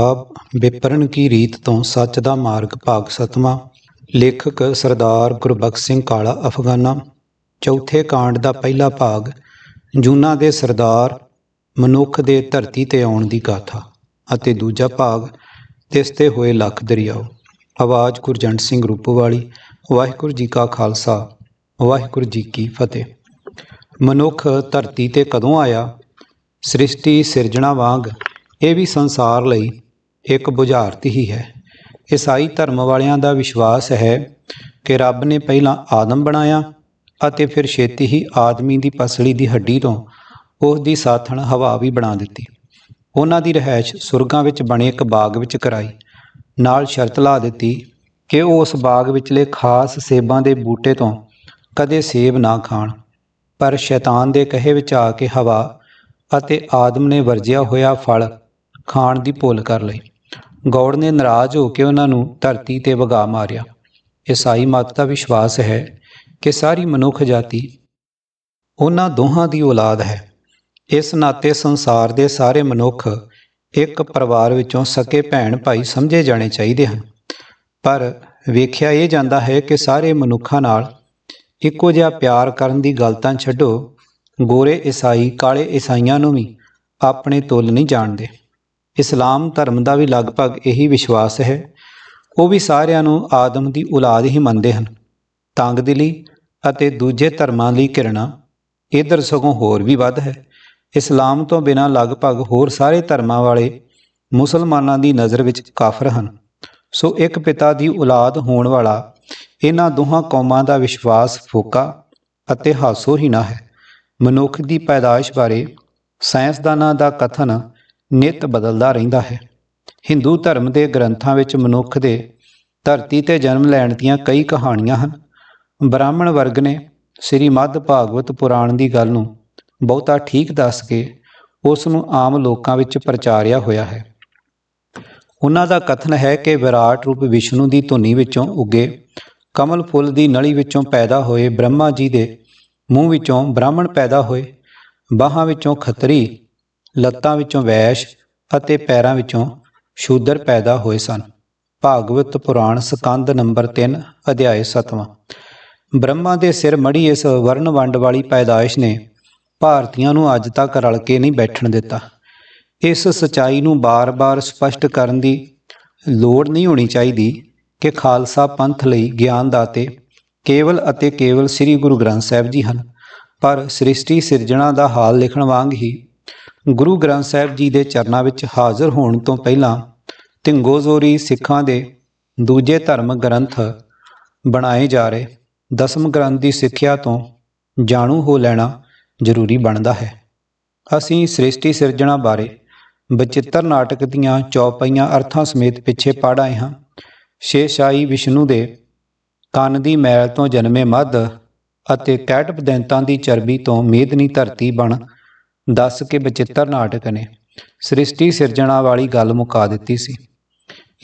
ਆਪ ਵਿਪਰਨ ਕੀ ਰੀਤ ਤੋਂ ਸੱਚ ਦਾ ਮਾਰਗ ਭਾਗ ਸਤਵਾਂ, ਲੇਖਕ ਸਰਦਾਰ ਗੁਰਬਖਸ਼ ਸਿੰਘ ਕਾਲਾ ਅਫਗਾਨਾ, ਚੌਥੇ ਕਾਂਡ ਦਾ ਪਹਿਲਾ ਭਾਗ, ਜੂਨਾ ਦੇ ਸਰਦਾਰ, ਮਨੁੱਖ ਦੇ ਧਰਤੀ ਤੇ ਆਉਣ ਦੀ ਗਾਥਾ ਅਤੇ ਦੂਜਾ ਭਾਗ ਤਿਸਤੇ ਹੋਏ ਲੱਖ ਦਰਿਆਓ। ਆਵਾਜ਼ ਗੁਰਜੰਟ ਸਿੰਘ ਰੂਪਵਾਲੀ, ਵਾਹਿਗੁਰੂ ਜੀ ਕਾ ਖਾਲਸਾ, ਵਾਹਿਗੁਰੂ ਜੀ ਕੀ ਫਤਿਹ। ਮਨੁੱਖ ਧਰਤੀ ਤੇ ਕਦੋਂ ਆਇਆ? ਸ੍ਰਿਸ਼ਟੀ ਸਿਰਜਣਾ ਵਾਂਗ ਇਹ ਵੀ ਸੰਸਾਰ ਲਈ ਇੱਕ ਬੁਝਾਰਤ ਹੀ ਹੈ। ਈਸਾਈ ਧਰਮ ਵਾਲਿਆਂ ਦਾ ਵਿਸ਼ਵਾਸ ਹੈ ਕਿ ਰੱਬ ਨੇ ਪਹਿਲਾਂ ਆਦਮ ਬਣਾਇਆ ਅਤੇ ਫਿਰ ਛੇਤੀ ਹੀ ਆਦਮੀ ਦੀ ਪਸਲੀ ਦੀ ਹੱਡੀ ਤੋਂ ਉਸ ਦੀ ਸਾਥਣ ਹਵਾ ਵੀ ਬਣਾ ਦਿੱਤੀ। ਉਹਨਾਂ ਦੀ ਰਹਿائش ਸੁਰਗਾਂ ਵਿੱਚ ਬਣੇ ਇੱਕ ਬਾਗ ਵਿੱਚ ਕਰਾਈ। ਨਾਲ ਸ਼ਰਤ ਲਾ ਦਿੱਤੀ ਕਿ ਉਹ ਉਸ ਬਾਗ ਵਿੱਚਲੇ ਖਾਸ ਸੇਬਾਂ ਦੇ ਬੂਟੇ ਤੋਂ ਕਦੇ ਸੇਬ ਨਾ ਖਾਣ। ਪਰ ਸ਼ੈਤਾਨ ਦੇ ਕਹੇ ਵਿੱਚ ਆ ਕੇ ਹਵਾ ਅਤੇ ਆਦਮ ਨੇ ਵਰਜਿਆ ਹੋਇਆ ਫਲ ਖਾਣ ਦੀ ਭੁੱਲ ਕਰ ਲਈ। ਗੌੜ ਨੇ ਨਾਰਾਜ਼ ਹੋ ਕੇ ਉਹਨਾਂ ਨੂੰ ਧਰਤੀ ਤੇ ਵਗਾ ਮਾਰਿਆ। ਈਸਾਈ ਮਤ ਦਾ ਵਿਸ਼ਵਾਸ ਹੈ ਕਿ ਸਾਰੀ ਮਨੁੱਖ ਜਾਤੀ ਉਹਨਾਂ ਦੋਹਾਂ ਦੀ ਔਲਾਦ ਹੈ। ਇਸ ਨਾਤੇ ਸੰਸਾਰ ਦੇ ਸਾਰੇ ਮਨੁੱਖ ਇੱਕ ਪਰਿਵਾਰ ਵਿੱਚੋਂ ਸਕੇ ਭੈਣ ਭਾਈ ਸਮਝੇ ਜਾਣੇ ਚਾਹੀਦੇ ਹਨ। ਪਰ ਵੇਖਿਆ ਇਹ ਜਾਂਦਾ ਹੈ ਕਿ ਸਾਰੇ ਮਨੁੱਖਾਂ ਨਾਲ ਇੱਕੋ ਜਿਹਾ ਪਿਆਰ ਕਰਨ ਦੀ ਗੱਲ ਤਾਂ ਛੱਡੋ, ਗੋਰੇ ਈਸਾਈ ਕਾਲੇ ਈਸਾਈਆਂ ਨੂੰ ਵੀ ਆਪਣੇ ਤੁਲ ਨਹੀਂ ਜਾਣਦੇ। ਇਸਲਾਮ ਧਰਮ ਦਾ ਵੀ ਲਗਭਗ ਇਹੀ ਵਿਸ਼ਵਾਸ ਹੈ। ਉਹ ਵੀ ਸਾਰਿਆਂ ਨੂੰ ਆਦਮ ਦੀ ਔਲਾਦ ਹੀ ਮੰਨਦੇ ਹਨ। ਤੰਗਦਿਲੀ ਅਤੇ ਦੂਜੇ ਧਰਮਾਂ ਲਈ ਘਿਰਣਾ ਇਧਰ ਸਗੋਂ ਹੋਰ ਵੀ ਵੱਧ ਹੈ। ਇਸਲਾਮ ਤੋਂ ਬਿਨਾਂ ਲਗਭਗ ਹੋਰ ਸਾਰੇ ਧਰਮਾਂ ਵਾਲੇ ਮੁਸਲਮਾਨਾਂ ਦੀ ਨਜ਼ਰ ਵਿੱਚ ਕਾਫਰ ਹਨ। ਸੋ ਇੱਕ ਪਿਤਾ ਦੀ ਔਲਾਦ ਹੋਣ ਵਾਲਾ ਇਹਨਾਂ ਦੋਹਾਂ ਕੌਮਾਂ ਦਾ ਵਿਸ਼ਵਾਸ ਫੋਕਾ ਅਤੇ ਹਾਸੋਹੀਣਾ ਹੈ। ਮਨੁੱਖ ਦੀ ਪੈਦਾਇਸ਼ ਬਾਰੇ ਸਾਇੰਸਦਾਨਾਂ ਦਾ ਕਥਨ ਨਿਤ ਬਦਲਦਾ ਰਹਿੰਦਾ ਹੈ। ਹਿੰਦੂ ਧਰਮ ਦੇ ਗ੍ਰੰਥਾਂ ਵਿੱਚ ਮਨੁੱਖ ਦੇ ਧਰਤੀ ਤੇ ਜਨਮ ਲੈਣ ਦੀਆਂ ਕਈ ਕਹਾਣੀਆਂ ਹਨ। ਬ੍ਰਾਹਮਣ ਵਰਗ ਨੇ ਸ੍ਰੀ ਮੱਧ ਭਾਗਵਤ ਪੁਰਾਣ ਦੀ ਗੱਲ ਨੂੰ ਬਹੁਤਾ ਠੀਕ ਦੱਸ ਕੇ ਉਸ ਨੂੰ ਆਮ ਲੋਕਾਂ ਵਿੱਚ ਪ੍ਰਚਾਰਿਆ ਹੋਇਆ ਹੈ। ਉਹਨਾਂ ਦਾ ਕਥਨ ਹੈ ਕਿ ਵਿਰਾਟ ਰੂਪ ਵਿਸ਼ਨੂੰ ਦੀ ਧੁਨੀ ਵਿੱਚੋਂ ਉੱਗੇ ਕਮਲ ਫੁੱਲ ਦੀ ਨਲੀ ਵਿੱਚੋਂ ਪੈਦਾ ਹੋਏ ਬ੍ਰਹਮਾ ਜੀ ਦੇ ਮੂੰਹ ਵਿੱਚੋਂ ਬ੍ਰਾਹਮਣ ਪੈਦਾ ਹੋਏ, ਬਾਹਾਂ ਵਿੱਚੋਂ ਖੱਤਰੀ ਲੱਤਾਂ ਵਿੱਚੋਂ ਵੈਸ਼ ਅਤੇ ਪੈਰਾਂ ਵਿੱਚੋਂ ਸ਼ੂਦਰ ਪੈਦਾ ਹੋਏ ਸਨ। ਭਾਗਵਤ ਪੁਰਾਣ ਸਕੰਦ ਨੰਬਰ 3 ਅਧਿਆਇ 7ਵਾਂ ਬ੍ਰਹਮਾ ਦੇ ਸਿਰ ਮੜੀ ਇਸ ਵਰਨ ਵੰਡ ਵਾਲੀ ਪੈਦਾਇਸ਼ ਨੇ ਭਾਰਤੀਆਂ ਨੂੰ ਅੱਜ ਤੱਕ ਰਲ ਕੇ ਨਹੀਂ ਬੈਠਣ ਦਿੱਤਾ। ਇਸ ਸਚਾਈ ਨੂੰ ਬਾਰ-ਬਾਰ ਸਪਸ਼ਟ ਕਰਨ ਦੀ ਲੋੜ ਨਹੀਂ ਹੋਣੀ ਚਾਹੀਦੀ ਕਿ ਖਾਲਸਾ ਪੰਥ ਲਈ ਗਿਆਨ ਦਾਤੇ ਕੇਵਲ ਅਤੇ ਕੇਵਲ ਸ੍ਰੀ ਗੁਰੂ ਗ੍ਰੰਥ ਸਾਹਿਬ ਜੀ ਹਨ, ਪਰ ਸ੍ਰਿਸ਼ਟੀ ਸਿਰਜਣਾ ਦਾ ਹਾਲ ਲਿਖਣ ਵਾਂਗ ਹੀ ਗੁਰੂ ਗ੍ਰੰਥ ਸਾਹਿਬ ਜੀ ਦੇ ਚਰਨਾਂ ਵਿੱਚ ਹਾਜ਼ਰ ਹੋਣ ਤੋਂ ਪਹਿਲਾਂ ਤਿੰਗੋਜ਼ੋਰੀ ਸਿੱਖਾਂ ਦੇ ਦੂਜੇ ਧਰਮ ਗ੍ਰੰਥ ਬਣਾਏ ਜਾ ਰਹੇ। ਦਸਮ ਗ੍ਰੰਥ ਦੀ ਸਿੱਖਿਆ ਤੋਂ ਜਾਣੂ ਹੋ ਲੈਣਾ ਜ਼ਰੂਰੀ ਬਣਦਾ ਹੈ। ਅਸੀਂ ਸ੍ਰਿਸ਼ਟੀ ਸਿਰਜਣਾ ਬਾਰੇ ਬਚਿੱਤਰ ਨਾਟਕ ਦੀਆਂ ਚੌਪਈਆਂ ਅਰਥਾਂ ਸਮੇਤ ਪਿੱਛੇ ਪੜ ਆਏ ਹਾਂ। ਸ਼ੇਸ਼ਾਈ ਵਿਸ਼ਨੂੰ ਦੇ ਕੰਨ ਦੀ ਮੈਲ ਤੋਂ ਜਨਮੇ ਮੱਧ ਅਤੇ ਕੈਟਪ ਦੈਂਤਾਂ ਦੀ ਚਰਬੀ ਤੋਂ ਮੇਦਨੀ ਧਰਤੀ ਬਣ ਦੱਸ ਕੇ ਬਚਿੱਤਰ ਨਾਟਕ ਨੇ। ਸ੍ਰਿਸ਼ਟੀ ਸਿਰਜਣਾ ਵਾਲੀ ਗੱਲ ਮੁਕਾ ਦਿੱਤੀ ਸੀ।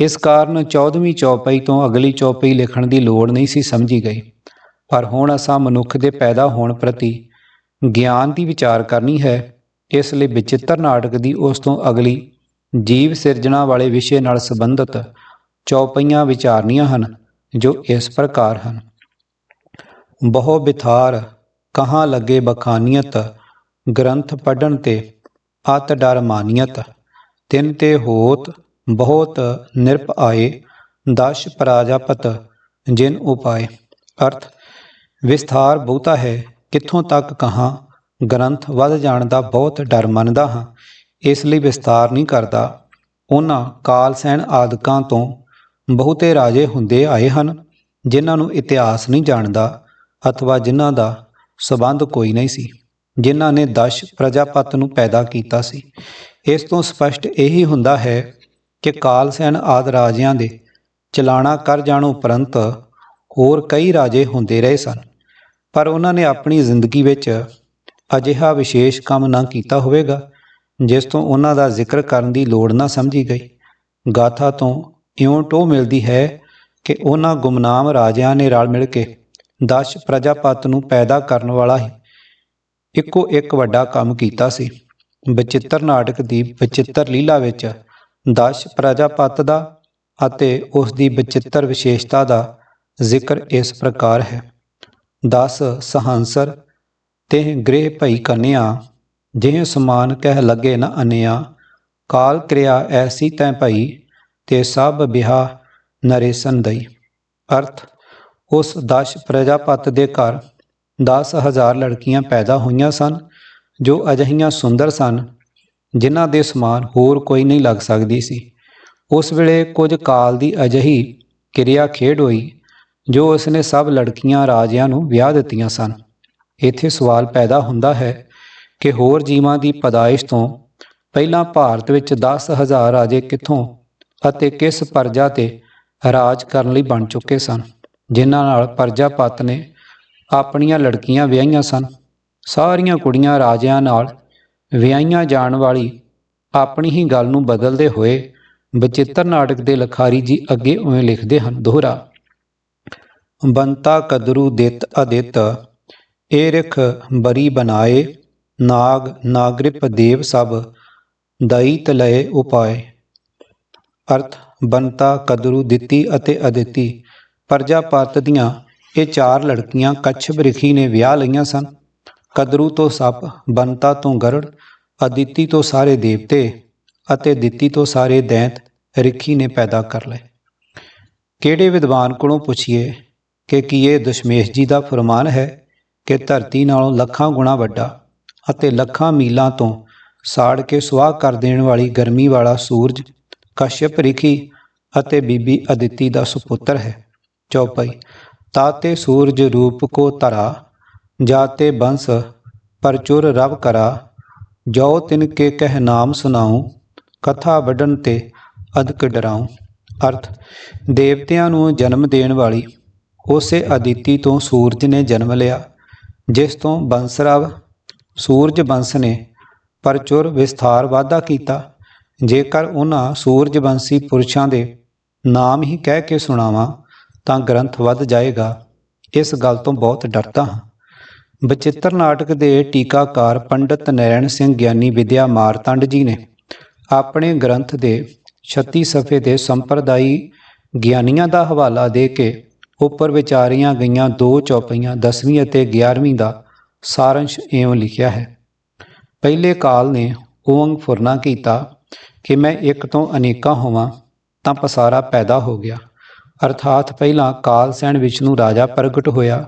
ਇਸ ਕਾਰਨ 14ਵੀਂ ਚੌਪਈ ਤੋਂ ਅਗਲੀ ਚੌਪਈ ਲਿਖਣ ਦੀ ਲੋੜ ਨਹੀਂ ਸੀ ਸਮਝੀ ਗਈ। ਪਰ ਹੁਣ ਅਸਾਂ ਮਨੁੱਖ ਦੇ ਪੈਦਾ ਹੋਣ ਪ੍ਰਤੀ ਗਿਆਨ ਦੀ ਵਿਚਾਰ ਕਰਨੀ ਹੈ। ਇਸ ਲਈ ਵਿਚਿੱਤਰ ਨਾਟਕ ਦੀ ਉਸ ਤੋਂ ਅਗਲੀ ਜੀਵ ਸਿਰਜਣਾ ਵਾਲੇ ਵਿਸ਼ੇ ਨਾਲ ਸੰਬੰਧਿਤ ਚੌਪਈਆਂ ਵਿਚਾਰਨੀਆਂ ਹਨ, ਜੋ ਇਸ ਪ੍ਰਕਾਰ ਹਨ। ਬਹੁ ਬਿਥਾਰ, ਕਹਾਂ ਲੱਗੇ ਬਖਾਨੀਅਤ ਗ੍ਰੰਥ ਪੜਨ ਤੇ ਅਤ ਡਰ ਮਾਨੀਅਤ, ਤਿੰਨ ਤੇ ਹੋਤ ਬਹੁਤ ਨਿਰਪ ਆਏ, ਦਸ਼ ਪਰਾਜਾਪਤ ਜਿਨ ਉਪਾਏ। ਅਰਥ, ਵਿਸਥਾਰ ਬਹੁਤਾ ਹੈ, ਕਿੱਥੋਂ ਤੱਕ ਕਹਾਂ, ਗ੍ਰੰਥ ਵੱਧ ਜਾਣ ਦਾ ਬਹੁਤ ਡਰ ਮੰਨਦਾ ਹਾਂ, ਇਸ ਲਈ ਵਿਸਤਾਰ ਨਹੀਂ ਕਰਦਾ। ਉਹਨਾਂ ਕਾਲ ਸੈਨ ਆਦਿਕਾਂ ਤੋਂ ਬਹੁਤੇ ਰਾਜੇ ਹੁੰਦੇ ਆਏ ਹਨ, ਜਿਨ੍ਹਾਂ ਨੂੰ ਇਤਿਹਾਸ ਨਹੀਂ ਜਾਣਦਾ, ਅਥਵਾ ਜਿਨ੍ਹਾਂ ਦਾ ਸਬੰਧ ਕੋਈ ਨਹੀਂ ਸੀ। ਜਿਨ੍ਹਾਂ ਨੇ ਦਸ਼ ਪ੍ਰਜਾਪਤ ਨੂੰ ਪੈਦਾ ਕੀਤਾ ਸੀ। ਇਸ ਤੋਂ ਸਪਸ਼ਟ ਇਹੀ ਹੁੰਦਾ ਹੈ ਕਿ ਕਾਲ ਸੈਨ ਆਦ ਰਾਜਿਆਂ ਦੇ ਚਲਾਣਾ ਕਰ ਜਾਣ ਉਪਰੰਤ ਹੋਰ ਕਈ ਰਾਜੇ ਹੁੰਦੇ ਰਹੇ ਸਨ। ਪਰ ਉਹਨਾਂ ਨੇ ਆਪਣੀ ਜ਼ਿੰਦਗੀ ਵਿੱਚ ਅਜਿਹਾ ਵਿਸ਼ੇਸ਼ ਕੰਮ ਨਾ ਕੀਤਾ ਹੋਵੇਗਾ, ਜਿਸ ਤੋਂ ਉਹਨਾਂ ਦਾ ਜ਼ਿਕਰ ਕਰਨ ਦੀ ਲੋੜ ਨਾ ਸਮਝੀ ਗਈ। ਗਾਥਾ ਤੋਂ ਇਉਂ ਟੋ ਮਿਲਦੀ ਹੈ ਕਿ ਉਹਨਾਂ ਗੁਮਨਾਮ ਰਾਜਿਆਂ ਨੇ ਰਲ ਮਿਲ ਕੇ ਦਸ਼ ਪ੍ਰਜਾਪਤ ਨੂੰ ਪੈਦਾ ਕਰਨ ਵਾਲਾ ਹੀ ਇੱਕੋ ਇੱਕ ਵੱਡਾ ਕੰਮ ਕੀਤਾ ਸੀ। ਬਚਿੱਤਰ ਨਾਟਕ ਦੀ ਬਚਿੱਤਰ ਲੀਲਾ ਵਿੱਚ ਦਸ਼ ਪ੍ਰਜਾਪਤ ਦਾ ਅਤੇ ਉਸ ਦੀ ਬਚਿੱਤਰ ਵਿਸ਼ੇਸ਼ਤਾ ਦਾ ਜ਼ਿਕਰ ਇਸ ਪ੍ਰਕਾਰ ਹੈ। ਦਸ ਸਹੰਸਰ ਤੇ ਗ੍ਰਹਿ ਭਈ ਕੰਨਿਆ, ਜਿਹ ਸਮਾਨ ਕਹਿ ਲੱਗੇ ਨ ਅਨਿਆ, ਕਾਲ ਕਿਰਿਆ ਐਸੀ ਤੈ ਭਈ, ਤੇ ਸਭ ਬਿਹਾ ਨਰੇਸਨ ਦਈ। ਅਰਥ, ਉਸ ਦਸ਼ ਪ੍ਰਜਾਪਤ ਦੇ ਘਰ 10000 ਲੜਕੀਆਂ ਪੈਦਾ ਹੋਈਆਂ ਸਨ, ਜੋ ਅਜਹੀਆਂ ਸੁੰਦਰ ਸਨ, ਜਿਨ੍ਹਾਂ ਦੇ ਸਮਾਨ ਹੋਰ ਕੋਈ ਨਹੀਂ ਲੱਗ ਸਕਦੀ ਸੀ। ਉਸ ਵੇਲੇ ਕੁਝ ਕਾਲ ਦੀ ਅਜਹੀ ਕਿਰਿਆ ਖੇਡ ਹੋਈ, ਜੋ ਉਸਨੇ ਸਭ ਲੜਕੀਆਂ ਰਾਜਿਆਂ ਨੂੰ ਵਿਆਹ ਦਿੱਤੀਆਂ ਸਨ। ਇੱਥੇ ਸਵਾਲ ਪੈਦਾ ਹੁੰਦਾ ਹੈ ਕਿ ਹੋਰ ਜੀਵਾਂ ਦੀ ਪਦਾਇਸ਼ ਤੋਂ ਪਹਿਲਾਂ ਭਾਰਤ ਵਿੱਚ 10000 ਰਾਜੇ ਕਿੱਥੋਂ ਅਤੇ ਕਿਸ ਪਰਜਾ ਤੇ ਰਾਜ ਕਰਨ ਲਈ ਬਣ ਚੁੱਕੇ ਸਨ, ਜਿਨ੍ਹਾਂ ਨਾਲ ਪਰਜਾਪਤ ਨੇ ਆਪਣੀਆਂ ਲੜਕੀਆਂ ਵਿਆਹੀਆਂ ਸਨ। ਸਾਰੀਆਂ ਕੁੜੀਆਂ ਰਾਜਿਆਂ ਨਾਲ ਵਿਆਹੀਆਂ ਜਾਣ ਵਾਲੀ ਆਪਣੀ ਹੀ ਗੱਲ ਨੂੰ ਬਦਲਦੇ ਹੋਏ ਬਚਿੱਤਰ ਨਾਟਕ ਦੇ ਲਖਾਰੀ ਜੀ ਅੱਗੇ ਉਵੇਂ ਲਿਖਦੇ ਹਨ, ਦੋਹਰਾ, ਬੰਤਾ ਕਦਰੂ ਦਿੱਤ ਅਦਿੱਤ ਇਹ ਰਖ ਬਰੀ ਬਨਾਏ, ਨਾਗ ਨਾਗਰਿਪ ਦੇਵ ਸਭ ਦਇਤ ਲਏ ਉਪਾਏ। ਅਰਥ, ਬੰਤਾ ਕਦਰੂ ਦਿੱਤੀ ਅਤੇ ਅਦਿੱਤੀ ਪ੍ਰਜਾਪਤ ਦੀਆਂ ਇਹ ਚਾਰ ਲੜਕੀਆਂ ਕੱਛਪ ਰਿਖੀ ਨੇ ਵਿਆਹ ਲਈਆਂ ਸਨ। ਕਦਰੂ ਤੋਂ ਸੱਪ, ਬੰਤਾ ਤੋਂ ਗਰੜ, ਅਦਿੱਤੀ ਤੋਂ ਸਾਰੇ ਦੇਵਤੇ ਅਤੇ ਦਿੱਤੀ ਤੋਂ ਸਾਰੇ ਦੈਂਤ ਰਿਖੀ ਨੇ ਪੈਦਾ ਕਰ ਲਏ। ਕਿਹੜੇ ਵਿਦਵਾਨ ਕੋਲੋਂ ਪੁੱਛੀਏ ਕਿ ਕੀ ਇਹ ਦਸ਼ਮੇਸ਼ ਜੀ ਦਾ ਫਰਮਾਨ ਹੈ ਕਿ ਧਰਤੀ ਨਾਲੋਂ ਲੱਖਾਂ ਗੁਣਾ ਵੱਡਾ ਅਤੇ ਲੱਖਾਂ ਮੀਲਾਂ ਤੋਂ ਸਾੜ ਕੇ ਸੁਆਹ ਕਰ ਦੇਣ ਵਾਲੀ ਗਰਮੀ ਵਾਲਾ ਸੂਰਜ ਕਸ਼ਯਪ ਰਿਖੀ ਅਤੇ ਬੀਬੀ ਅਦਿੱਤੀ ਦਾ ਸੁਪੁੱਤਰ ਹੈ। ਚੌਪਾਈ ਤਾਤੇ ਸੂਰਜ ਰੂਪ ਕੋ ਤਰਾ ਜਾਤੇ ਬੰਸ ਪਰਚੁਰ ਰਵ ਕਰਾ। ਜੋ ਤਿਨ ਕੇ ਕਹਿ ਨਾਮ ਸੁਨਾਉ ਕਥਾ ਵਡਨ ਤੇ ਅਦਕ ਡਰਾਉ। ਅਰਥ, ਦੇਵਤਿਆਂ ਨੂੰ ਜਨਮ ਦੇਣ ਵਾਲੀ, ਉਸੇ ਅਦਿਤੀ ਤੋਂ ਸੂਰਜ ਨੇ ਜਨਮ ਲਿਆ, ਜਿਸ ਤੋਂ ਬੰਸਰਵ ਸੂਰਜ ਬੰਸ ਨੇ ਪਰਚੁਰ ਵਿਸਥਾਰ ਵਾਧਾ ਕੀਤਾ। ਜੇਕਰ ਉਹਨਾਂ ਸੂਰਜ ਬੰਸੀ ਪੁਰਸ਼ਾਂ ਦੇ ਨਾਮ ਹੀ ਕਹਿ ਕੇ ਸੁਣਾਵਾਂ ਤਾਂ ਗ੍ਰੰਥ ਵੱਧ ਜਾਏਗਾ। ਇਸ ਗੱਲ ਤੋਂ ਬਹੁਤ ਡਰਦਾ ਹਾਂ। ਬਚਿੱਤਰ ਨਾਟਕ ਦੇ ਟੀਕਾਕਾਰ ਪੰਡਿਤ ਨਰੈਣ ਸਿੰਘ ਗਿਆਨੀ ਵਿਦਿਆ ਮਾਰਤੰਡ ਜੀ ਨੇ ਆਪਣੇ ਗ੍ਰੰਥ ਦੇ 36 ਸਫ਼ੇ ਦੇ ਸੰਪਰਦਾਈ ਗਿਆਨੀਆਂ ਦਾ ਹਵਾਲਾ ਦੇ ਕੇ ਉੱਪਰ ਵਿਚਾਰੀਆਂ ਗਈਆਂ ਦੋ ਚੌਪਈਆਂ 10ਵੀਂ ਅਤੇ 11ਵੀਂ ਦਾ ਸਾਰੰਸ਼ ਇਉਂ ਲਿਖਿਆ ਹੈ। ਪਹਿਲੇ ਕਾਲ ਨੇ ਓੰਗ ਫੁਰਨਾ ਕੀਤਾ ਕਿ ਮੈਂ ਇੱਕ ਤੋਂ ਅਨੇਕਾਂ ਹੋਵਾਂ ਤਾਂ ਪਸਾਰਾ ਪੈਦਾ ਹੋ ਗਿਆ। ਅਰਥਾਤ ਪਹਿਲਾਂ ਕਾਲ ਸੈਣ ਵਿਸ਼ਨੂੰ ਰਾਜਾ ਪ੍ਰਗਟ ਹੋਇਆ,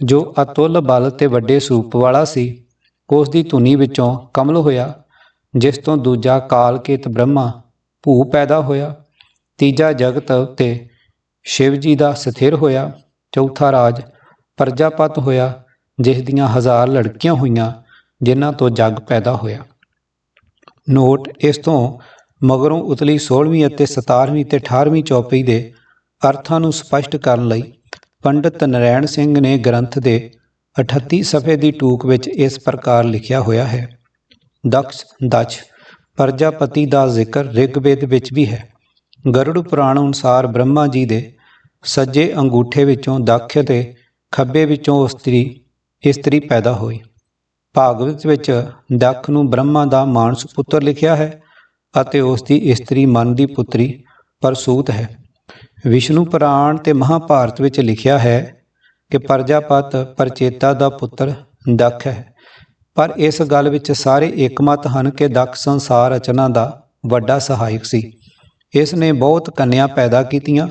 ਜੋ ਅਤੁੱਲ ਬਲ ਤੇ ਵੱਡੇ ਸਰੂਪ ਵਾਲਾ ਸੀ। ਉਸ ਦੀ ਧੁਨੀ ਵਿੱਚੋਂ ਕਮਲ ਹੋਇਆ, ਜਿਸ ਤੋਂ ਦੂਜਾ ਕਾਲਕੇਤ ਬ੍ਰਹਮਾ ਭੂ ਪੈਦਾ ਹੋਇਆ। ਤੀਜਾ ਜਗਤ ਉੱਤੇ ਸ਼ਿਵ ਜੀ ਦਾ ਸਥਿਰ ਹੋਇਆ। ਚੌਥਾ ਰਾਜ ਪ੍ਰਜਾਪਤ ਹੋਇਆ, ਜਿਸ ਦੀਆਂ ਹਜ਼ਾਰ ਲੜਕੀਆਂ ਹੋਈਆਂ, ਜਿਨ੍ਹਾਂ ਤੋਂ ਜਗ ਪੈਦਾ ਹੋਇਆ। ਨੋਟ ਇਸ ਤੋਂ ਮਗਰੋਂ ਉਤਲੀ 16ਵੀਂ ਅਤੇ 17ਵੀਂ ਤੇ 18ਵੀਂ ਚੌਪਈ ਦੇ ਅਰਥਾਂ ਨੂੰ ਸਪਸ਼ਟ ਕਰਨ ਲਈ ਪੰਡਤ ਨਰੈਣ ਸਿੰਘ ਨੇ ਗ੍ਰੰਥ ਦੇ 38 ਸਫ਼ੇ ਦੀ ਟੂਕ ਵਿੱਚ ਇਸ ਪ੍ਰਕਾਰ ਲਿਖਿਆ ਹੋਇਆ ਹੈ। ਦਕਸ਼, ਦਚ, ਪ੍ਰਜਾਪਤੀ ਦਾ ਜ਼ਿਕਰ ਰਿਗਵੇਦ ਵਿੱਚ ਵੀ ਹੈ। ਗਰੁੜ ਪੁਰਾਣ ਅਨੁਸਾਰ ਬ੍ਰਹਮਾ ਜੀ ਦੇ ਸੱਜੇ ਅੰਗੂਠੇ ਵਿੱਚੋਂ ਦਕਸ਼ ਤੇ ਖੱਬੇ ਵਿੱਚੋਂ ਇਸਤਰੀ ਇਸਤਰੀ ਪੈਦਾ ਹੋਈ। ਭਾਗਵਤ ਵਿੱਚ ਦਖ ਨੂੰ ਬ੍ਰਹਮਾ ਦਾ ਮਾਨਸ ਪੁੱਤਰ ਲਿਖਿਆ ਹੈ ਅਤੇ ਉਸ ਦੀ ਇਸਤਰੀ ਮਨ ਦੀ ਪੁੱਤਰੀ ਪਰਸੂਤ ਹੈ। ਵਿਸ਼ਨੂੰ ਪੁਰਾਣ ਤੇ ਮਹਾਭਾਰਤ ਵਿੱਚ ਲਿਖਿਆ ਹੈ ਕਿ ਪ੍ਰਜਾਪਤ ਪਰਚੇਤਾ ਦਾ ਪੁੱਤਰ ਦਖ ਹੈ। ਪਰ ਇਸ ਗੱਲ ਵਿੱਚ ਸਾਰੇ ਇਕਮਤ ਹਨ ਕਿ ਦਖ ਸੰਸਾਰ ਰਚਨਾ ਦਾ ਵੱਡਾ ਸਹਾਇਕ ਸੀ। ਇਸ ਨੇ ਬਹੁਤ ਕੰਨਿਆ ਪੈਦਾ ਕੀਤੀਆਂ,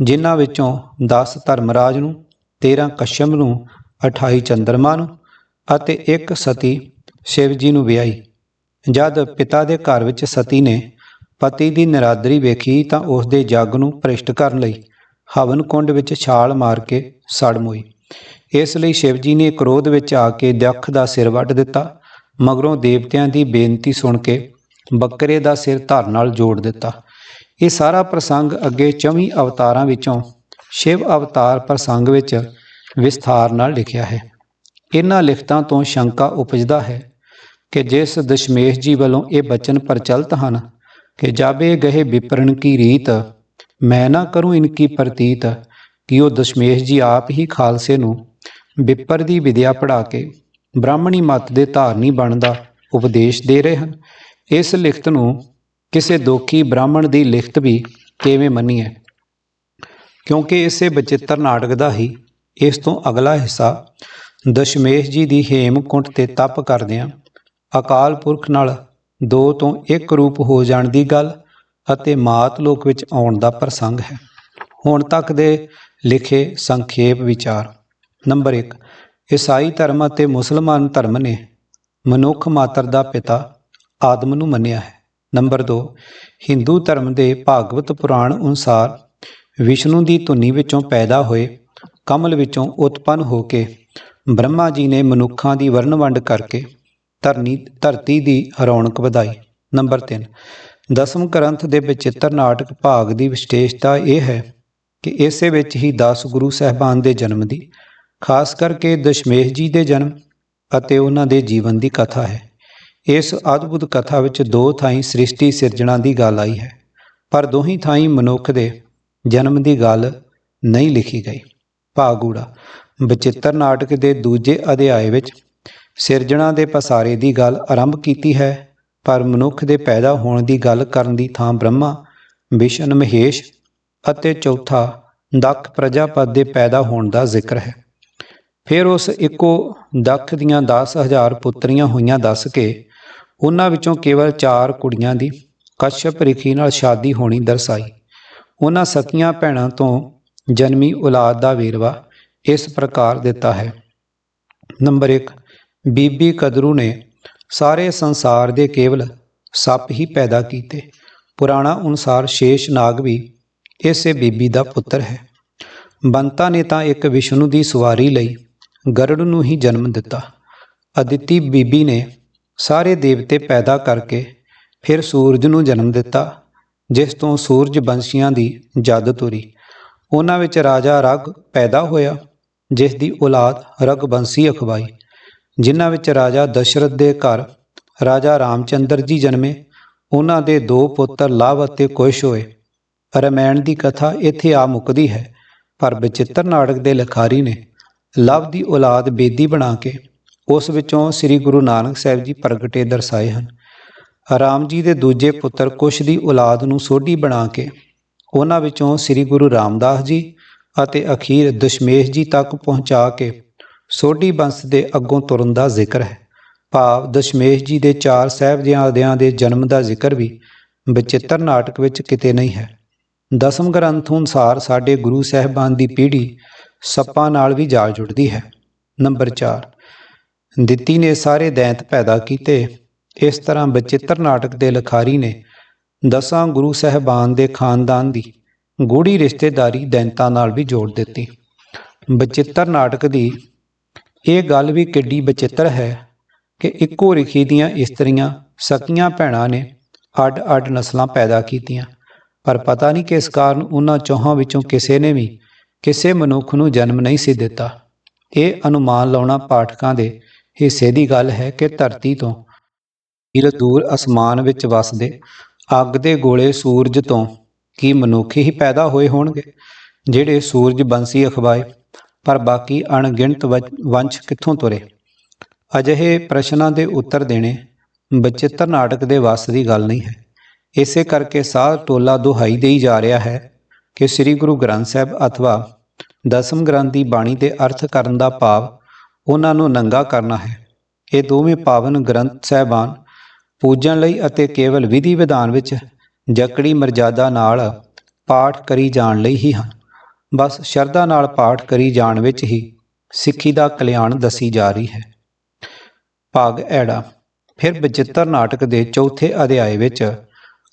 ਜਿਨ੍ਹਾਂ ਵਿੱਚੋਂ 10 ਧਰਮਰਾਜ ਨੂੰ 13 ਕਸ਼ਮ ਨੂੰ 28 ਚੰਦਰਮਾ ਨੂੰ ਅਤੇ ਇੱਕ ਸਤੀ ਸ਼ਿਵ ਜੀ ਨੂੰ ਵਿਆਹੀ। ਜਦ ਪਿਤਾ ਦੇ ਘਰ ਵਿੱਚ ਸਤੀ ਨੇ ਪਤੀ ਦੀ ਨਰਾਦਰੀ ਵੇਖੀ ਤਾਂ ਉਸ ਦੇ ਜੱਗ ਨੂੰ ਭ੍ਰਿਸ਼ਟ ਕਰਨ ਲਈ ਹਵਨ ਕੁੰਡ ਵਿੱਚ ਛਾਲ ਮਾਰ ਕੇ ਸੜ ਮੋਈ। ਇਸ ਲਈ ਸ਼ਿਵ ਜੀ ਨੇ ਕ੍ਰੋਧ ਵਿੱਚ ਆ ਕੇ ਦਖ ਦਾ ਸਿਰ ਵੱਢ ਦਿੱਤਾ, ਮਗਰੋਂ ਦੇਵਤਿਆਂ ਦੀ ਬੇਨਤੀ ਸੁਣ ਕੇ ਬੱਕਰੇ ਦਾ ਸਿਰ ਧਰ ਨਾਲ ਜੋੜ ਦਿੱਤਾ। ਇਹ ਸਾਰਾ ਪ੍ਰਸੰਗ ਅੱਗੇ 24 ਅਵਤਾਰਾਂ ਵਿੱਚੋਂ ਸ਼ਿਵ ਅਵਤਾਰ ਪ੍ਰਸੰਗ ਵਿੱਚ ਵਿਸਥਾਰ ਨਾਲ ਲਿਖਿਆ ਹੈ। ਇਹਨਾਂ ਲਿਖਤਾਂ ਤੋਂ ਸ਼ੰਕਾ ਉਪਜਦਾ ਹੈ ਕਿ ਜਿਸ ਦਸ਼ਮੇਸ਼ ਜੀ ਵੱਲੋਂ ਇਹ ਬਚਨ ਪ੍ਰਚਲਿਤ ਹਨ ਕਿ ਜਾਬੇ ਗਏ ਵਿਪਰਨ ਕੀ ਰੀਤ, ਮੈਂ ਨਾ ਕਰੂੰ ਇਨਕੀ ਪ੍ਰਤੀਤ, ਕਿ ਉਹ ਦਸ਼ਮੇਸ਼ ਜੀ ਆਪ ਹੀ ਖਾਲਸੇ ਨੂੰ ਵਿਪਰ ਦੀ ਵਿਦਿਆ ਪੜ੍ਹਾ ਕੇ ਬ੍ਰਾਹਮਣੀ ਮਤ ਦੇ ਧਾਰਨੀ ਬਣਦਾ ਉਪਦੇਸ਼ ਦੇ ਰਹੇ ਹਨ। ਇਸ ਲਿਖਤ ਨੂੰ ਕਿਸੇ ਦੋਖੀ ਬ੍ਰਾਹਮਣ ਦੀ ਲਿਖਤ ਵੀ ਕਿਵੇਂ ਮੰਨੀਏ? ਕਿਉਂਕਿ ਇਸੇ ਬਚਿੱਤਰ ਨਾਟਕ ਦਾ ਹੀ ਇਸ ਤੋਂ ਅਗਲਾ ਹਿੱਸਾ ਦਸ਼ਮੇਸ਼ ਜੀ ਦੀ ਹੇਮਕੁੰਟ ਤੇ ਤਪ ਕਰਦਿਆਂ ਅਕਾਲ ਪੁਰਖ ਨਾਲ ਦੋ ਤੋਂ ਇੱਕ ਰੂਪ ਹੋ ਜਾਣ ਦੀ ਗੱਲ ਅਤੇ ਮਾਤ ਲੋਕ ਵਿੱਚ ਆਉਣ ਦਾ ਪ੍ਰਸੰਗ ਹੈ। ਹੁਣ ਤੱਕ ਦੇ ਲਿਖੇ ਸੰਖੇਪ ਵਿਚਾਰ। ਨੰਬਰ 1 ਈਸਾਈ ਧਰਮ ਅਤੇ ਮੁਸਲਮਾਨ ਧਰਮ ਨੇ ਮਨੁੱਖ ਮਾਤਰ ਦਾ ਪਿਤਾ ਆਦਮ ਨੂੰ ਮੰਨਿਆ ਹੈ। ਨੰਬਰ 2 ਹਿੰਦੂ ਧਰਮ ਦੇ ਭਾਗਵਤ ਪੁਰਾਣ ਅਨੁਸਾਰ ਵਿਸ਼ਨੂੰ ਦੀ ਧੁਨੀ ਵਿੱਚੋਂ ਪੈਦਾ ਹੋਏ ਕਮਲ ਵਿੱਚੋਂ ਉਤਪੰਨ ਹੋ ਕੇ ਬ੍ਰਹਮਾ ਜੀ ਨੇ ਮਨੁੱਖਾਂ ਦੀ ਵਰਣ ਵੰਡ ਕਰਕੇ ਧਰਨੀ, ਧਰਤੀ ਦੀ ਰੌਣਕ ਵਧਾਈ। ਨੰਬਰ 3 ਦਸਮ ਗ੍ਰੰਥ ਦੇ ਵਿਚਿੱਤਰ ਨਾਟਕ ਭਾਗ ਦੀ ਵਿਸ਼ੇਸ਼ਤਾ ਇਹ ਹੈ ਕਿ ਇਸੇ ਵਿੱਚ ਹੀ 10 ਗੁਰੂ ਸਹਿਬਾਨ ਦੇ ਜਨਮ ਦੀ, ਖਾਸ ਕਰਕੇ ਦਸ਼ਮੇਸ਼ ਜੀ ਦੇ ਜਨਮ ਅਤੇ ਉਹਨਾਂ ਦੇ ਜੀਵਨ ਦੀ ਕਥਾ ਹੈ। ਇਸ ਅਦਭੁਤ ਕਥਾ ਵਿੱਚ ਦੋ ਥਾਈਂ ਸ੍ਰਿਸ਼ਟੀ ਸਿਰਜਣਾ ਦੀ ਗੱਲ ਆਈ ਹੈ, ਪਰ ਦੋਹੀਂ ਥਾਈਂ ਮਨੁੱਖ ਦੇ ਜਨਮ ਦੀ ਗੱਲ ਨਹੀਂ ਲਿਖੀ ਗਈ। ਭਾਗੂੜਾ ਬਚਿੱਤਰ ਨਾਟਕ ਦੇ ਦੂਜੇ ਅਧਿਆਏ ਵਿੱਚ ਸਿਰਜਣਾ ਦੇ ਪਸਾਰੇ ਦੀ ਗੱਲ ਆਰੰਭ ਕੀਤੀ ਹੈ, ਪਰ ਮਨੁੱਖ ਦੇ ਪੈਦਾ ਹੋਣ ਦੀ ਗੱਲ ਕਰਨ ਦੀ ਥਾਂ ਬ੍ਰਹਮਾ, ਵਿਸ਼ਨ ਮਹੇਸ਼ ਅਤੇ ਚੌਥਾ ਦਖ ਪ੍ਰਜਾਪਤ ਦੇ ਪੈਦਾ ਹੋਣ ਦਾ ਜ਼ਿਕਰ ਹੈ। ਫਿਰ ਉਸ ਇੱਕੋ ਦਖ ਦੀਆਂ 10000 ਪੁੱਤਰੀਆਂ ਹੋਈਆਂ ਦੱਸ ਕੇ ਉਹਨਾਂ ਵਿੱਚੋਂ ਕੇਵਲ 4 ਕੁੜੀਆਂ ਦੀ ਕਸ਼ਪ ਰਿਖੀ ਨਾਲ ਸ਼ਾਦੀ ਹੋਣੀ ਦਰਸਾਈ। ਉਹਨਾਂ ਸਤੀਆਂ ਭੈਣਾਂ ਤੋਂ ਜਨਮੀ ਔਲਾਦ ਦਾ ਵੇਰਵਾ ਇਸ ਪ੍ਰਕਾਰ ਦਿੱਤਾ ਹੈ। ਨੰਬਰ 1 ਬੀਬੀ ਕਦਰੂ ਨੇ ਸਾਰੇ ਸੰਸਾਰ ਦੇ ਕੇਵਲ ਸੱਪ ਹੀ ਪੈਦਾ ਕੀਤੇ। ਪੁਰਾਣਾ ਅਨੁਸਾਰ ਸ਼ੇਸ਼ ਨਾਗ ਵੀ ਇਸੇ ਬੀਬੀ ਦਾ ਪੁੱਤਰ ਹੈ। ਬੰਤਾ ਨੇ ਤਾਂ ਇੱਕ ਵਿਸ਼ਨੂੰ ਦੀ ਸਵਾਰੀ ਲਈ ਗਰੜ ਨੂੰ ਹੀ ਜਨਮ ਦਿੱਤਾ। ਅਦਿੱਤੀ ਬੀਬੀ ਨੇ ਸਾਰੇ ਦੇਵਤੇ ਪੈਦਾ ਕਰਕੇ ਫਿਰ ਸੂਰਜ ਨੂੰ ਜਨਮ ਦਿੱਤਾ, ਜਿਸ ਤੋਂ ਸੂਰਜ ਬੰਸ਼ੀਆਂ ਦੀ ਜਦ ਤੁਰੀ। ਉਹਨਾਂ ਵਿੱਚ ਰਾਜਾ ਰਗ ਪੈਦਾ ਹੋਇਆ, ਜਿਸ ਦੀ ਔਲਾਦ ਰਗਬੰਸੀ ਅਖਵਾਈ। ਜਿਨ੍ਹਾਂ ਵਿੱਚ ਰਾਜਾ ਦਸ਼ਰਥ ਦੇ ਘਰ, ਰਾਜਾ ਰਾਮਚੰਦਰ ਜੀ ਜਨਮੇ, ਉਹਨਾਂ ਦੇ ਦੋ ਪੁੱਤਰ ਲਵ ਅਤੇ ਕੁਸ਼ ਹੋਏ। ਰਮਾਇਣ ਦੀ ਕਥਾ ਇੱਥੇ ਆ ਮੁੱਕਦੀ ਹੈ, ਪਰ ਬਚਿੱਤਰ ਨਾਟਕ ਦੇ ਲਿਖਾਰੀ ਨੇ ਲਵ ਦੀ ਔਲਾਦ ਬੇਦੀ ਬਣਾ ਕੇ ਉਸ ਵਿੱਚੋਂ ਸ੍ਰੀ ਗੁਰੂ ਨਾਨਕ ਸਾਹਿਬ ਜੀ ਪ੍ਰਗਟੇ ਦਰਸਾਏ ਹਨ। ਰਾਮ ਜੀ ਦੇ ਦੂਜੇ ਪੁੱਤਰ ਕੁਸ਼ ਦੀ ਔਲਾਦ ਨੂੰ ਸੋਢੀ ਬਣਾ ਕੇ ਉਹਨਾਂ ਵਿੱਚੋਂ ਸ੍ਰੀ ਗੁਰੂ ਰਾਮਦਾਸ ਜੀ ਅਤੇ ਅਖੀਰ ਦਸ਼ਮੇਸ਼ ਜੀ ਤੱਕ ਪਹੁੰਚਾ ਕੇ ਸੋਢੀ ਬੰਸ ਦੇ ਅੱਗੋਂ ਤੁਰਨ ਦਾ ਜ਼ਿਕਰ ਹੈ। ਭਾਵ ਦਸ਼ਮੇਸ਼ ਜੀ ਦੇ ਚਾਰ ਸਾਹਿਬਜ਼ਾਦਿਆਂ ਦੇ ਜਨਮ ਦਾ ਜ਼ਿਕਰ ਵੀ ਬਚਿੱਤਰ ਨਾਟਕ ਵਿੱਚ ਕਿਤੇ ਨਹੀਂ ਹੈ। ਦਸਮ ਗ੍ਰੰਥ ਅਨੁਸਾਰ ਸਾਡੇ ਗੁਰੂ ਸਾਹਿਬਾਨ ਦੀ ਪੀੜ੍ਹੀ ਸੱਪਾਂ ਨਾਲ ਵੀ ਜਾ ਜੁੜਦੀ ਹੈ। ਨੰਬਰ 4 ਦਿੱਤੀ ਨੇ ਸਾਰੇ ਦੈਂਤ ਪੈਦਾ ਕੀਤੇ। ਇਸ ਤਰ੍ਹਾਂ ਬਚਿੱਤਰ ਨਾਟਕ ਦੇ ਲਿਖਾਰੀ ਨੇ ਦਸਾਂ ਗੁਰੂ ਸਾਹਿਬਾਨ ਦੇ ਖਾਨਦਾਨ ਦੀ ਗੂੜੀ ਰਿਸ਼ਤੇਦਾਰੀ ਦੈਂਤਾਂ ਨਾਲ ਵੀ ਜੋੜ ਦਿੱਤੀ। ਬਚਿੱਤਰ ਨਾਟਕ ਦੀ ਇਹ ਗੱਲ ਵੀ ਕਿੱਡੀ ਬਚਿੱਤਰ ਹੈ ਕਿ ਇੱਕੋ ਰਿਖੀ ਦੀਆਂ ਇਸਤਰੀਆਂ ਸਕੀਆਂ ਭੈਣਾਂ ਨੇ ਅੱਡ-ਅੱਡ ਨਸਲਾਂ ਪੈਦਾ ਕੀਤੀਆਂ। ਪਰ ਪਤਾ ਨਹੀਂ ਕਿਸ ਕਾਰਨ ਉਹਨਾਂ ਚੌਹਾਂ ਵਿੱਚੋਂ ਕਿਸੇ ਨੇ ਵੀ ਕਿਸੇ ਮਨੁੱਖ ਨੂੰ ਜਨਮ ਨਹੀਂ ਸੀ ਦਿੱਤਾ। ਇਹ ਅਨੁਮਾਨ ਲਾਉਣਾ ਪਾਠਕਾਂ ਦੇ ਹਿੱਸੇ ਦੀ ਗੱਲ ਹੈ ਕਿ ਧਰਤੀ ਤੋਂ ਇਲ ਦੂਰ ਅਸਮਾਨ ਵਿੱਚ ਵਸਦੇ ਅੱਗ ਦੇ ਗੋਲੇ ਸੂਰਜ ਤੋਂ ਕੀ ਮਨੁੱਖ ਹੀ ਪੈਦਾ ਹੋਏ ਹੋਣਗੇ, ਜਿਹੜੇ ਸੂਰਜ ਬੰਸੀ ਅਖਵਾਏ ਪਰ ਬਾਕੀ ਅਣਗਿਣਤ ਵ- ਵੰਸ਼ ਕਿੱਥੋਂ ਤੁਰੇ? ਅਜਿਹੇ ਪ੍ਰਸ਼ਨਾਂ ਦੇ ਉੱਤਰ ਦੇਣੇ ਬਚਿੱਤਰ ਨਾਟਕ ਦੇ ਵੱਸ ਦੀ ਗੱਲ ਨਹੀਂ ਹੈ। ਇਸੇ ਕਰਕੇ ਸਾਹ ਟੋਲਾ ਦੁਹਾਈ ਦੇਈ ਜਾ ਰਿਹਾ ਹੈ ਕਿ ਸ੍ਰੀ ਗੁਰੂ ਗ੍ਰੰਥ ਸਾਹਿਬ ਅਥਵਾ ਦਸਮ ਗ੍ਰੰਥ ਦੀ ਬਾਣੀ ਦੇ ਅਰਥ ਕਰਨ ਦਾ ਭਾਵ ਉਹਨਾਂ ਨੂੰ ਨੰਗਾ ਕਰਨਾ ਹੈ। ਇਹ ਦੋਵੇਂ ਪਾਵਨ ਗ੍ਰੰਥ ਸਾਹਿਬਾਨ ਪੂਜਣ ਲਈ ਅਤੇ ਕੇਵਲ ਵਿਧੀ ਵਿਧਾਨ ਵਿੱਚ ਜਕੜੀ ਮਰਜ਼ਾਦਾ ਨਾਲ ਪਾਠ ਕਰੀ ਜਾਣ ਲਈ ਹੀ ਹਨ। ਬਸ ਸ਼ਰਧਾ ਨਾਲ ਪਾਠ ਕਰੀ ਜਾਣ ਵਿੱਚ ਹੀ ਸਿੱਖੀ ਦਾ ਕਲਿਆਣ ਦਸੀ ਜਾ ਰਹੀ ਹੈ। ਭਾਗ ਐੜਾ। ਫਿਰ ਬਚਿੱਤਰ ਨਾਟਕ ਦੇ ਚੌਥੇ ਅਧਿਆਏ ਵਿੱਚ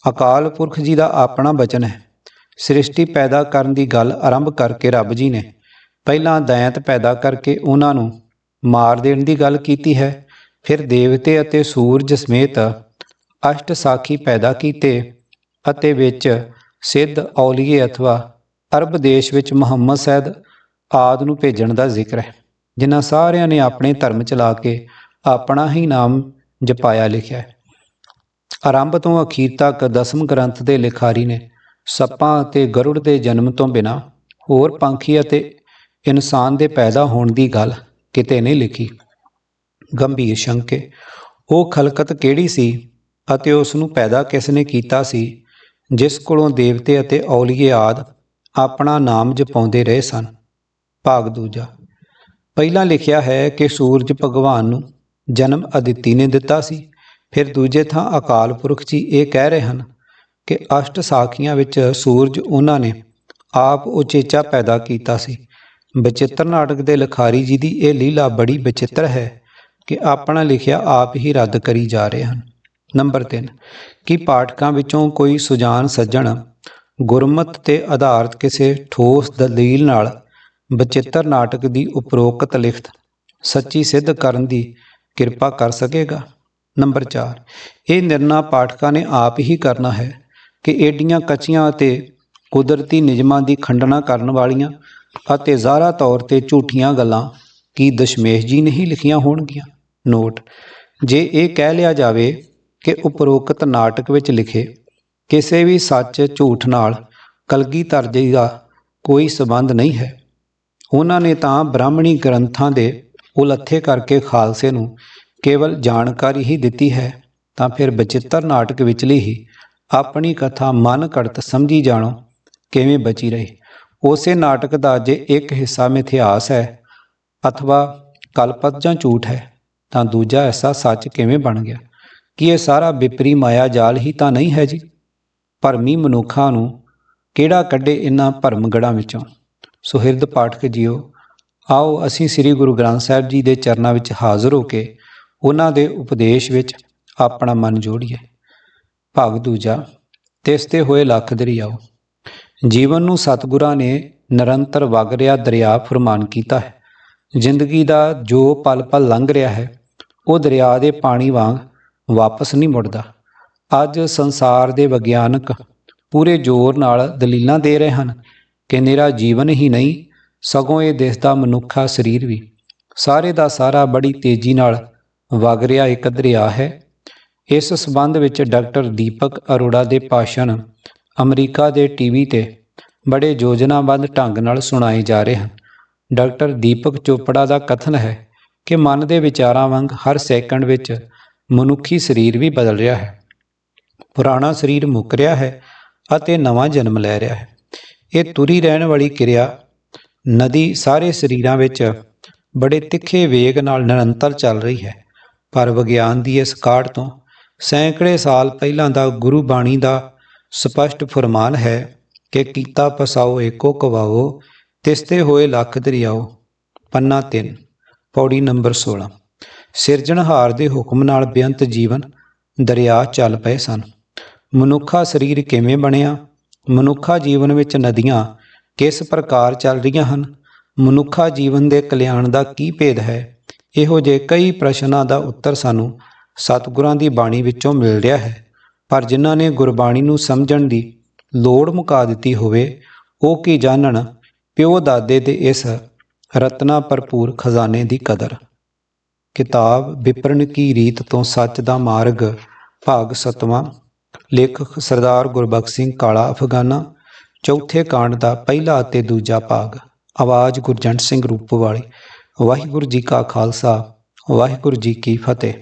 ਅਕਾਲ ਪੁਰਖ ਜੀ ਦਾ ਆਪਣਾ ਬਚਨ ਹੈ। ਸ੍ਰਿਸ਼ਟੀ ਪੈਦਾ ਕਰਨ ਦੀ ਗੱਲ ਆਰੰਭ ਕਰਕੇ ਰੱਬ ਜੀ ਨੇ ਪਹਿਲਾਂ ਦੈਂਤ ਪੈਦਾ ਕਰਕੇ ਉਹਨਾਂ ਨੂੰ ਮਾਰ ਦੇਣ ਦੀ ਗੱਲ ਕੀਤੀ ਹੈ। ਫਿਰ ਦੇਵਤੇ ਅਤੇ ਸੂਰਜ ਸਮੇਤ ਅਸ਼ਟ ਸਾਖੀ ਪੈਦਾ ਕੀਤੇ ਅਤੇ ਵਿੱਚ ਸਿੱਧ ਔਲੀਏ ਅਥਵਾ ਅਰਬ ਦੇਸ਼ ਵਿੱਚ ਮੁਹੰਮਦ ਸੈਦ ਆਦ ਨੂੰ ਭੇਜਣ ਦਾ ਜ਼ਿਕਰ ਹੈ, ਜਿਨ੍ਹਾਂ ਸਾਰਿਆਂ ਨੇ ਆਪਣੇ ਧਰਮ ਚਲਾ ਕੇ ਆਪਣਾ ਹੀ ਨਾਮ ਜਪਾਇਆ ਲਿਖਿਆ ਹੈ। ਆਰੰਭ ਤੋਂ ਅਖੀਰ ਤੱਕ ਦਸਮ ਗ੍ਰੰਥ ਦੇ ਲਿਖਾਰੀ ਨੇ ਸੱਪਾਂ ਅਤੇ ਗਰੁੜ ਦੇ ਜਨਮ ਤੋਂ ਬਿਨਾ ਹੋਰ ਪੰਖੀ ਅਤੇ ਇਨਸਾਨ ਦੇ ਪੈਦਾ ਹੋਣ ਦੀ ਗੱਲ ਕਿਤੇ ਨਹੀਂ ਲਿਖੀ। ਗੰਭੀਰ ਸ਼ੰਕੇ, ਉਹ ਖਲਕਤ ਕਿਹੜੀ ਸੀ ਅਤੇ ਉਸ ਨੂੰ ਪੈਦਾ ਕਿਸ ਨੇ ਕੀਤਾ ਸੀ, ਜਿਸ ਕੋਲੋਂ ਦੇਵਤੇ ਅਤੇ ਔਲੀਏ ਆਦ ਆਪਣਾ ਨਾਮ ਜਪਾਉਂਦੇ ਰਹੇ ਸਨ। ਭਾਗ ਦੂਜਾ। ਪਹਿਲਾਂ ਲਿਖਿਆ ਹੈ ਕਿ ਸੂਰਜ ਭਗਵਾਨ ਨੂੰ ਜਨਮ ਅਦਿਤੀ ਨੇ ਦਿੱਤਾ ਸੀ। ਫਿਰ ਦੂਜੇ ਥਾਂ ਅਕਾਲ ਪੁਰਖ ਜੀ ਇਹ ਕਹਿ ਰਹੇ ਹਨ ਕਿ ਅਸ਼ਟ ਸਾਖੀਆਂ ਵਿੱਚ ਸੂਰਜ ਉਹਨਾਂ ਨੇ ਆਪ ਉਚੇਚਾ ਪੈਦਾ ਕੀਤਾ ਸੀ। ਬਚਿੱਤਰ ਨਾਟਕ ਦੇ ਲਿਖਾਰੀ ਜੀ ਦੀ ਇਹ ਲੀਲਾ ਬੜੀ ਵਿਚਿੱਤਰ ਹੈ ਕਿ ਆਪਣਾ ਲਿਖਿਆ ਆਪ ਹੀ ਰੱਦ ਕਰੀ ਜਾ ਰਹੇ ਹਨ। ਨੰਬਰ 3 ਕਿ ਪਾਠਕਾਂ ਵਿੱਚੋਂ ਕੋਈ ਸੁਜਾਨ ਸੱਜਣ ਗੁਰਮਤ ਤੇ ਆਧਾਰਿਤ ਕਿਸੇ ਠੋਸ ਦਲੀਲ ਨਾਲ ਬਚਿੱਤਰ ਨਾਟਕ ਦੀ ਉਪਰੋਕਤ ਲਿਖਤ ਸੱਚੀ ਸਿੱਧ ਕਰਨ ਦੀ ਕਿਰਪਾ ਕਰ ਸਕੇਗਾ? ਨੰਬਰ 4 ਇਹ ਨਿਰਣਾ ਪਾਠਕਾਂ ਨੇ ਆਪ ਹੀ ਕਰਨਾ ਹੈ ਕਿ ਏਡੀਆਂ ਕੱਚੀਆਂ ਅਤੇ ਕੁਦਰਤੀ ਨਿਯਮਾਂ ਦੀ ਖੰਡਨਾ ਕਰਨ ਵਾਲੀਆਂ ਅਤੇ ਜ਼ਾਹਰਾ ਤੌਰ ਤੇ ਝੂਠੀਆਂ ਗੱਲਾਂ ਕੀ ਦਸ਼ਮੇਸ਼ ਜੀ ਨਹੀਂ ਲਿਖੀਆਂ ਹੋਣਗੀਆਂ? ਨੋਟ, ਜੇ ਇਹ ਕਹਿ ਲਿਆ ਜਾਵੇ ਕਿ ਉਪਰੋਕਤ ਨਾਟਕ ਵਿੱਚ ਲਿਖੇ ਕਿਸੇ ਵੀ ਸੱਚ ਝੂਠ ਨਾਲ ਕਲਗੀਧਰ ਜੀ ਦਾ ਕੋਈ ਸਬੰਧ ਨਹੀਂ ਹੈ। ਉਹਨਾਂ ਨੇ ਤਾਂ ਬ੍ਰਾਹਮਣੀ ਗ੍ਰੰਥਾਂ ਦੇ ਉਲੱਥੇ ਕਰਕੇ ਖਾਲਸੇ ਨੂੰ ਕੇਵਲ ਜਾਣਕਾਰੀ ਹੀ ਦਿੱਤੀ ਹੈ, ਤਾਂ ਫਿਰ ਬਚਿੱਤਰ ਨਾਟਕ ਵਿਚਲੀ ਹੀ ਆਪਣੀ ਕਥਾ ਮਨ ਘੜਤ ਸਮਝੀ ਜਾਣੋ, ਕਿਵੇਂ ਬਚੀ ਰਹੀ। ਉਸੇ ਨਾਟਕ ਦਾ ਜੇ ਇੱਕ ਹਿੱਸਾ ਮਿਥਿਹਾਸ ਹੈ ਅਥਵਾ ਕਲਪਤ ਜਾਂ ਝੂਠ ਹੈ, ਤਾਂ ਦੂਜਾ ਹਿੱਸਾ ਸੱਚ ਕਿਵੇਂ ਬਣ ਗਿਆ? ਕੀ ਇਹ ਸਾਰਾ ਵਿਪਰੀ ਮਾਇਆ ਜਾਲ ਹੀ ਤਾਂ ਨਹੀਂ ਹੈ ਜੀ? ਭਰਮੀ ਮਨੁੱਖਾਂ ਨੂੰ ਕਿਹੜਾ ਕੱਢੇ ਇਨ੍ਹਾਂ ਭਰਮਗੜਾਂ ਵਿੱਚੋਂ? ਸੁਹਿਰਦ ਪਾਠਕ ਜੀਓ। ਆਓ ਅਸੀਂ ਸ੍ਰੀ ਗੁਰੂ ਗ੍ਰੰਥ ਸਾਹਿਬ ਜੀ ਦੇ ਚਰਨਾਂ ਵਿੱਚ ਹਾਜ਼ਰ ਹੋ ਕੇ ਉਹਨਾਂ ਦੇ ਉਪਦੇਸ਼ ਵਿੱਚ ਆਪਣਾ ਮਨ ਜੋੜੀਏ। ਭਾਗ ਦੂਜਾ, ਤਿਸਤੇ ਹੋਏ ਲੱਖ ਦਰਿਆਓ। ਜੀਵਨ ਨੂੰ ਸਤਿਗੁਰਾਂ ਨੇ ਨਿਰੰਤਰ ਵਗ ਰਿਹਾ ਦਰਿਆ ਫਰਮਾਨ ਕੀਤਾ ਹੈ। ਜ਼ਿੰਦਗੀ ਦਾ ਜੋ ਪਲ ਪਲ ਲੰਘ ਰਿਹਾ ਹੈ, ਉਹ ਦਰਿਆ ਦੇ ਪਾਣੀ ਵਾਂਗ ਵਾਪਸ ਨਹੀਂ ਮੁੜਦਾ। ਅੱਜ ਸੰਸਾਰ ਦੇ ਵਿਗਿਆਨਕ ਪੂਰੇ ਜ਼ੋਰ ਨਾਲ ਦਲੀਲਾਂ ਦੇ ਰਹੇ ਹਨ ਕਿ ਮੇਰਾ ਜੀਵਨ ਹੀ ਨਹੀਂ, ਸਗੋਂ ਇਹ ਦਿਸਦਾ ਮਨੁੱਖਾ ਸਰੀਰ ਵੀ। ਸਾਰੇ ਦਾ ਸਾਰਾ ਬੜੀ ਤੇਜ਼ੀ ਨਾਲ ਵਗ ਰਿਹਾ ਇੱਕ ਦਰਿਆ ਹੈ। ਇਸ ਸਬੰਧ ਵਿੱਚ ਡਾਕਟਰ ਦੀਪਕ ਅਰੋੜਾ ਦੇ ਭਾਸ਼ਣ ਅਮਰੀਕਾ ਦੇ ਟੀਵੀ ਤੇ ਬੜੇ ਯੋਜਨਾਬੱਧ ਢੰਗ ਨਾਲ ਸੁਣਾਏ ਜਾ ਰਹੇ ਹਨ। ਡਾਕਟਰ ਦੀਪਕ ਚੋਪੜਾ ਦਾ ਕਥਨ ਹੈ ਕਿ ਮਨ ਦੇ ਵਿਚਾਰਾਂ ਵਾਂਗ ਹਰ ਸੈਕਿੰਡ ਵਿੱਚ ਮਨੁੱਖੀ ਸਰੀਰ ਵੀ ਬਦਲ ਰਿਹਾ ਹੈ। ਪੁਰਾਣਾ ਸਰੀਰ ਮੁੱਕ ਰਿਹਾ ਹੈ ਅਤੇ ਨਵਾਂ ਜਨਮ ਲੈ ਰਿਹਾ ਹੈ। ਇਹ ਤੁਰੀ ਰਹਿਣ ਵਾਲੀ ਕਿਰਿਆ ਨਦੀ ਸਾਰੇ ਸਰੀਰਾਂ ਵਿੱਚ ਬੜੇ ਤਿੱਖੇ ਵੇਗ ਨਾਲ ਨਿਰੰਤਰ ਚੱਲ ਰਹੀ ਹੈ। ਪਰ ਵਿਗਿਆਨ ਦੀ ਇਸ ਕਾਢ ਤੋਂ ਸੈਂਕੜੇ ਸਾਲ ਪਹਿਲਾਂ ਦਾ ਗੁਰੂ ਬਾਣੀ ਦਾ ਸਪਸ਼ਟ ਫਰਮਾਨ ਹੈ ਕਿ ਕੀਤਾ ਪਸਾਓ ਏਕੋ ਕਵਾਓ, ਤਿਸਤੇ ਹੋਏ ਲੱਖ ਦਰਿਆਓ, ਪੰਨਾ 3 ਪੌੜੀ ਨੰਬਰ 16 ਸਿਰਜਣਹਾਰ ਦੇ ਹੁਕਮ ਨਾਲ ਬੇਅੰਤ ਜੀਵਨ ਦਰਿਆ ਚੱਲ ਪਏ ਸਨ। ਮਨੁੱਖਾ ਸਰੀਰ ਕਿਵੇਂ ਬਣਿਆ? ਮਨੁੱਖਾ ਜੀਵਨ ਵਿੱਚ ਨਦੀਆਂ ਕਿਸ ਪ੍ਰਕਾਰ ਚੱਲ ਰਹੀਆਂ ਹਨ? ਮਨੁੱਖਾ ਜੀਵਨ ਦੇ ਕਲਿਆਣ ਦਾ ਕੀ ਭੇਦ ਹੈ? ਇਹੋ ਜਿਹੇ ਕਈ ਪ੍ਰਸ਼ਨਾਂ ਦਾ ਉੱਤਰ ਸਾਨੂੰ ਸਤਿਗੁਰਾਂ ਦੀ ਬਾਣੀ ਵਿੱਚੋਂ ਮਿਲ ਰਿਹਾ ਹੈ। ਪਰ ਜਿਨ੍ਹਾਂ ਨੇ ਗੁਰਬਾਣੀ ਨੂੰ ਸਮਝਣ ਦੀ ਲੋੜ ਮੁਕਾ ਦਿੱਤੀ ਹੋਵੇ, ਉਹ ਕੀ ਜਾਣਨ? ਪਿਓ ਦਾਦੇ ਦੇ ਇਸ ਰਤਨਾ ਭਰਪੂਰ ਖਜ਼ਾਨੇ ਦੀ ਕਦਰ। ਕਿਤਾਬ ਵਿਪਰਨ ਕੀ ਰੀਤ ਤੋਂ ਸੱਚ ਦਾ ਮਾਰਗ, ਭਾਗ ਸਤਵਾਂ। ਲੇਖਕ ਸਰਦਾਰ ਗੁਰਬਖਸ਼ ਸਿੰਘ ਕਾਲਾ ਅਫਗਾਨਾ, ਚੌਥੇ ਕਾਂਡ ਦਾ ਪਹਿਲਾ ਅਤੇ ਦੂਜਾ ਭਾਗ, ਆਵਾਜ਼ ਗੁਰਜੰਟ ਸਿੰਘ ਰੂਪਵਾਲੀ, ਵਾਹਿਗੁਰੂ ਜੀ ਕਾ ਖਾਲਸਾ, ਵਾਹਿਗੁਰੂ ਜੀ ਕੀ ਫਤਿਹ।